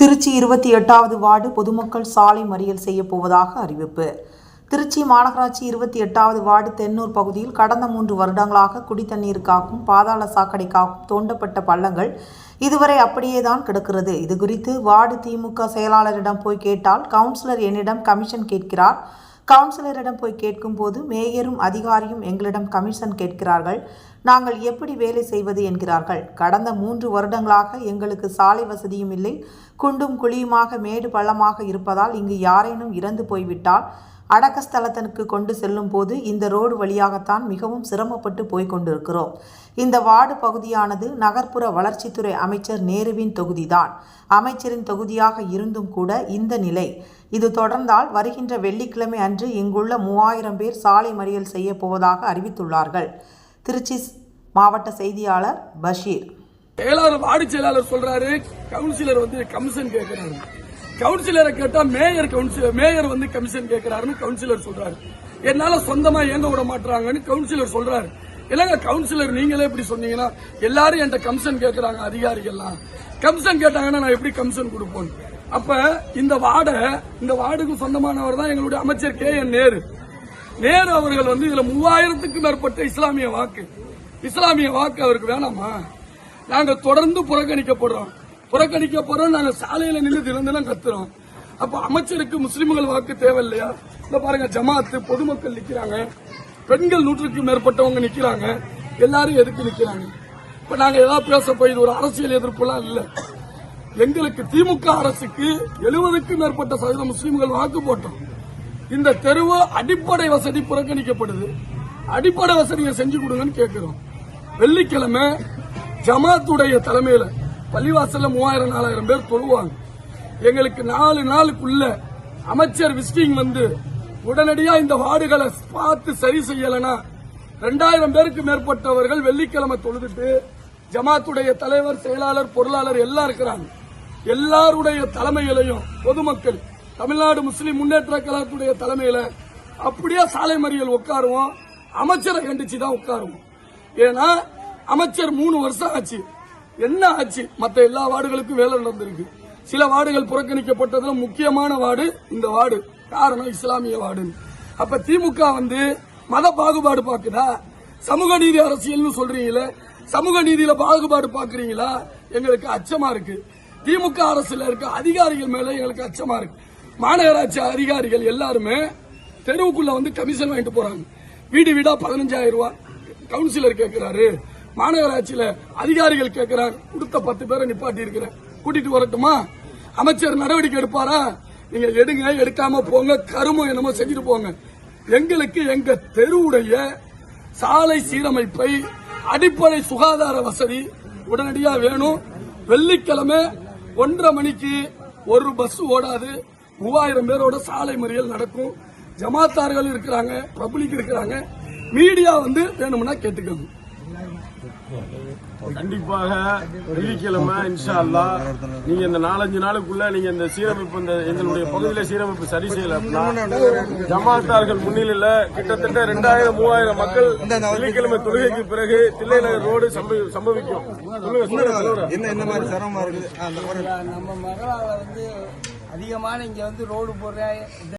திருச்சி இருபத்தி எட்டாவது வார்டு பொதுமக்கள் சாலை மறியல் செய்யப்போவதாக அறிவிப்பு. திருச்சி மாநகராட்சி இருபத்தி எட்டாவது வார்டு தென்னூர் பகுதியில் கடந்த மூன்று வருடங்களாக குடித்தண்ணீருக்காகவும் பாதாள சாக்கடைக்காகவும் தோண்டப்பட்ட பள்ளங்கள் இதுவரை அப்படியே தான் கிடக்கிறது. இது குறித்து வார்டு திமுக செயலாளரிடம் போய் கேட்டால் கவுன்சிலர் என்னிடம் கமிஷன் கேட்கிறார். கவுன்சிலரிடம் போய் கேட்கும்போது மேயரும் அதிகாரியும் எங்களிடம் கமிஷன் கேட்கிறார்கள். நாங்கள் எப்படி வேலை செய்வது என்கிறார்கள். கடந்த மூன்று வருடங்களாக எங்களுக்கு சாலை வசதியும் இல்லை. குண்டும் குழியுமாக மேடு பள்ளமாக இருப்பதால் இங்கு யாரேனும் இறந்து போய்விட்டால் அடக்கஸ்தலத்திற்கு கொண்டு செல்லும் போது இந்த ரோடு வழியாகத்தான் மிகவும் சிரமப்பட்டு போய்க் கொண்டிருக்கிறோம். இந்த வார்டு பகுதியானது நகர்ப்புற வளர்ச்சித்துறை அமைச்சர் நேருவின் தொகுதிதான். அமைச்சரின் தொகுதியாக இருந்தும் கூட இந்த நிலை. இது தொடர்ந்தால் வருகின்ற வெள்ளிக்கிழமை அன்று இங்குள்ள மூவாயிரம் பேர் சாலை மறியல் செய்ய போவதாக அறிவித்துள்ளார்கள். திருச்சி மாவட்ட செய்தியாளர் பஷீர். செயலாளர் வார்டு செயலாளர் சொல்றாரு. கவுன்சிலர் வந்து கமிஷன் கேட்கிறாரு கவுன்சிலரை கேட்டா மேயர் கவுன்சிலர் மேயர் வந்து கமிஷன் கேட்கிறாருன்னு கவுன்சிலர் சொல்றாரு. என்னால சொந்தமா இயங்க விட மாட்டாங்கன்னு கவுன்சிலர் சொல்றாரு. இல்லங்க கவுன்சிலர் நீங்களே இப்படி சொன்னீங்கன்னா எல்லாரும் என்கிட்ட கமிஷன் கேட்கறாங்க அதிகாரிகள்லாம். கமிஷன் கேட்டாங்கன்னா நான் எப்படி கமிஷன் கொடுப்போம் அப்ப இந்த வார்டை இந்த வார்டுக்கு சொந்தமானவர் தான் எங்களுடைய அமைச்சர் கே என் நேரு. நேரு அவர்கள் வந்து இதுல மூவாயிரத்துக்கும் மேற்பட்ட இஸ்லாமிய வாக்கு. இஸ்லாமிய வாக்கு அவருக்கு வேணாமா? நாங்க தொடர்ந்து புறக்கணிக்கப்படுறோம். புறக்கணிக்கப்படுறோம் நாங்க சாலையில நின்று தினம் தினம் கத்துறோம். அப்ப அமைச்சருக்கு முஸ்லிம்கள் வாக்கு தேவையில்லையா? இந்த பாருங்க ஜமாத்து பொதுமக்கள் நிக்கிறாங்க. பெண்கள் நூற்றுக்கு மேற்பட்டவங்க நிக்கிறாங்க. எல்லாரும் எதுக்கு நிக்கிறாங்க? இப்ப நாங்க ஏதாவது பேச போய் இது ஒரு அரசியல் எதிர்ப்புலாம் இல்ல. எங்களுக்கு திமுக அரசுக்கு எழுபதுக்கும் மேற்பட்ட சதவீத முஸ்லீம்கள் வாக்கு போட்டோம். இந்த தெருவு அடிப்படை வசதி புறக்கணிக்கப்படுது. அடிப்படை வசதியை செஞ்சு கொடுங்கன்னு கேட்கிறோம் வெள்ளிக்கிழமை ஜமாத்துடைய தலைமையில பள்ளிவாசல்ல மூவாயிரம் நாலாயிரம் பேர் தொழுவாங்க. எங்களுக்கு நாலு நாளுக்குள்ள அமைச்சர் விசிட்டிங் வந்து உடனடியா இந்த வார்டுகளை பார்த்து சரி செய்யலனா ரெண்டாயிரம் பேருக்கு மேற்பட்டவர்கள் வெள்ளிக்கிழமை தொழுதுட்டு ஜமாத்துடைய தலைவர் செயலாளர் பொருளாளர் எல்லாம் இருக்கிறாங்க. எல்லாருடைய தலைமையிலையும் பொதுமக்கள் தமிழ்நாடு முஸ்லிம் முன்னேற்ற கழகத்துடைய தலைமையில அப்படியே சாலை மறியல் உட்காருவோம். அமைச்சரை கண்டிச்சு தான் உட்காருவோம். ஏன்னா அமைச்சர் மூணு வருஷம் ஆச்சு. என்ன ஆச்சு? மற்ற எல்லா வார்டுகளுக்கும் வேலை நடந்திருக்கு. சில வார்டுகள் புறக்கணிக்கப்பட்டதுல முக்கியமான வார்டு இந்த வார்டு. காரணம் இஸ்லாமிய வார்டு அப்ப திமுக வந்து மத பாகுபாடு பாக்குதா? சமூக நீதி அரசியல்னு சொல்றீங்களே. சமூக நீதியில பாகுபாடு பாக்குறீங்களா? எங்களுக்கு அச்சமா இருக்கு. திமுக அரசுல இருக்க அதிகாரிகள் மேல எங்களுக்கு அச்சமா இருக்கு. மாநகராட்சி அதிகாரிகள் எல்லாருமே தெருவுக்குள்ள வந்து கமிஷன் வாங்கிட்டு போறாங்க. வீடு வீடா பதினஞ்சாயிரம் ரூபாய் கவுன்சிலர் கேட்கிறாரு மாநகராட்சியில அதிகாரிகள் கேட்கிறார் கொடுத்த பத்து பேரை நிப்பாட்டி இருக்கிறேன். கூட்டிட்டு வரட்டுமா? அமைச்சர் நடவடிக்கை எடுப்பாரா? நீங்க எடுங்க எடுக்காம போங்க கருமம் என்னமோ செஞ்சுட்டு போங்க. எங்களுக்கு எங்க தெருவுடைய சாலை சீரமைப்பை அடிப்படை சுகாதார வசதி உடனடியா வேணும். வெள்ளிக்கிழமை ஒன்றரை மணிக்கு ஒரு பஸ் ஓடாது. மூவாயிரம் பேரோட சாலை மறியல் நடக்கும். ஜமாத்தார்கள் இருக்கிறாங்க பப்ளிக் இருக்கிறாங்க. மீடியா வந்து வேணும்னா கேட்டுக்கோங்க. கண்டிப்பாக வெள்ளிக்கிழமை இன்ஷா அல்லாஹ் நீங்க இந்த நாலஞ்சு நாளுக்குள்ள நீங்க இந்த சீரமைப்பு இந்த எங்களுடைய பகுதியில சீரமைப்பு சரி செய்யல அப்படின்னா ஜமாத்தார்கள் முன்னிலையில கிட்டத்தட்ட ரெண்டாயிரம் மூவாயிரம் மக்கள் வெள்ளிக்கிழமை தொழுகைக்கு பிறகு தில்லைநகர் ரோடு சம்பவி- சம்பவிக்கும். என்ன என்ன மாதிரி சிரமமா இருக்குது? நம்ம மகளால வந்து அதிகமான இங்க வந்து ரோடு போடுறேன் இந்த